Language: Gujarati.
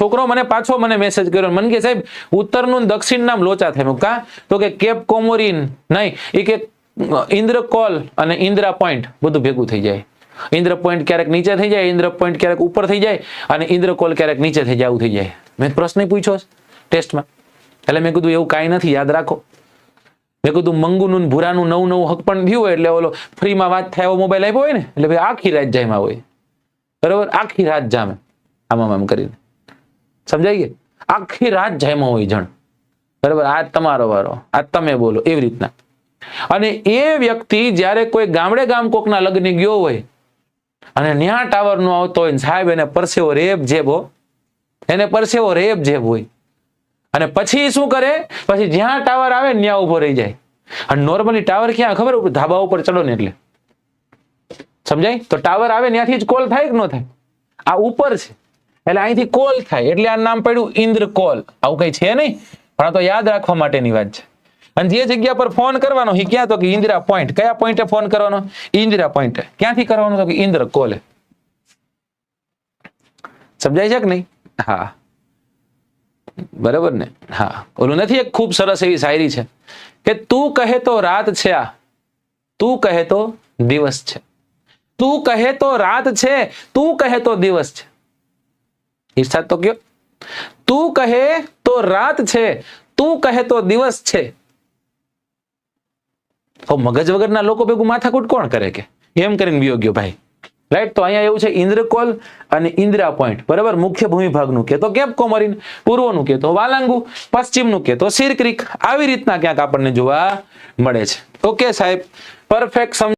છોકરો મને પાછો મને મેસેજ કર્યો મને કે સાહેબ, ઉત્તરનું દક્ષિણ દક્ષિણના લોચા થાય. કા? તો કે કેપ કોમોરિન, નહીં એ કે ઇન્દ્રકોલ અને ઇન્દ્રા પોઈન્ટ, બધું ભેગું થઈ જાય. ઇન્દ્ર પોઈન્ટ ક્યારેક નીચે થઈ જાય, ઇન્દ્ર પોઈન્ટ ક્યારેક ઉપર થઈ જાય અને ઇન્દ્ર કોલ ક્યારેક નીચે થઈ જાય, આવું થઈ જાય. મેં પ્રશ્ન પૂછ્યો ટેસ્ટમાં. એટલે મેં કીધું, એવું કાંઈ નથી, યાદ રાખો. મેં કીધું, મંગુનું ભૂરાનું નવું નવું હક પણ થયું હોય, એટલે ઓલો ફ્રીમાં વાત થાય એવો મોબાઈલ આપ્યો હોય ને, એટલે ભાઈ આખી રાત જાયમાં હોય. બરોબર? આખી રાત જામે. આમ આમ કરીને. સમજાઈ ગયું આખી રાત જાયમાં હોય જણ. બરોબર? આ તમારો વારો. આ તમે બોલો. એવી રીતના. અને એ વ્યક્તિ જ્યારે કોઈ ગામડે ગામ કોકના લગ્ન ગયો હોય અને ન્યા ટાવર નો આવતો હોય સાહેબ એને પરસેવો રેબ જેબ એને પરસેવો રેબ જેબ હોય. અને પછી શું કરે? પછી જ્યાં ટાવર આવે ત્યાં ઊભો રહી જાય. અને નોર્મલી ટાવર ક્યાં? ખબર? ધાબા ઉપર ચડો ને એટલે. સમજાય? તો ટાવર આવે ત્યાંથી જ કોલ થાય કે ન થાય? આ ઉપર છે. એટલે અહીંથી કોલ થાય. એટલે આ નામ પડ્યું ઇન્દ્રકોલ આવું કઈ છે નહીં, પણ તો યાદ રાખવા માટેની વાત છે. અને જે જગ્યા પર ફોન કરવાનો એ ક્યાં તો કે ઇન્દિરા પોઈન્ટ. કયા પોઈન્ટે ફોન કરવાનો? ઇન્દિરા પોઈન્ટે. ક્યાંથી કરવાનો તો કે ઇન્દ્ર કોલે. સમજાય છે કે નહીં? હા. બરાબર ને? હા. ઓલું નથી એક ખૂબ સરસ એવી શાયરી છે કે તું કહે તો રાત છે આ. તું કહે તો દિવસ છે. તું કહે તો રાત છે. તું કહે તો દિવસ છે. ઈર્ષાદ તો કયો? તું કહે તો રાત છે, તું કહે તો દિવસ છે. મગજ વગરના લોકો ભેગું માથાકૂટ કોણ કરે કે? એમ કરીને વિયોગ્યો ભાઈ. રાઈટ તો અહીંયા એવું છે ઇન્દ્રકોલ અને ઇન્દ્રા પોઈન્ટ બરાબર? મુખ્ય ભૂમિભાગનું કે તો કેપ કોમરીન? પૂર્વનું કે તો વાલાંગુ, પશ્ચિમનું કે તો સિર આવી રીતના ક્યાંક આપણને જોવા મળે છે. ઓકે સાહેબ. પરફેક્ટ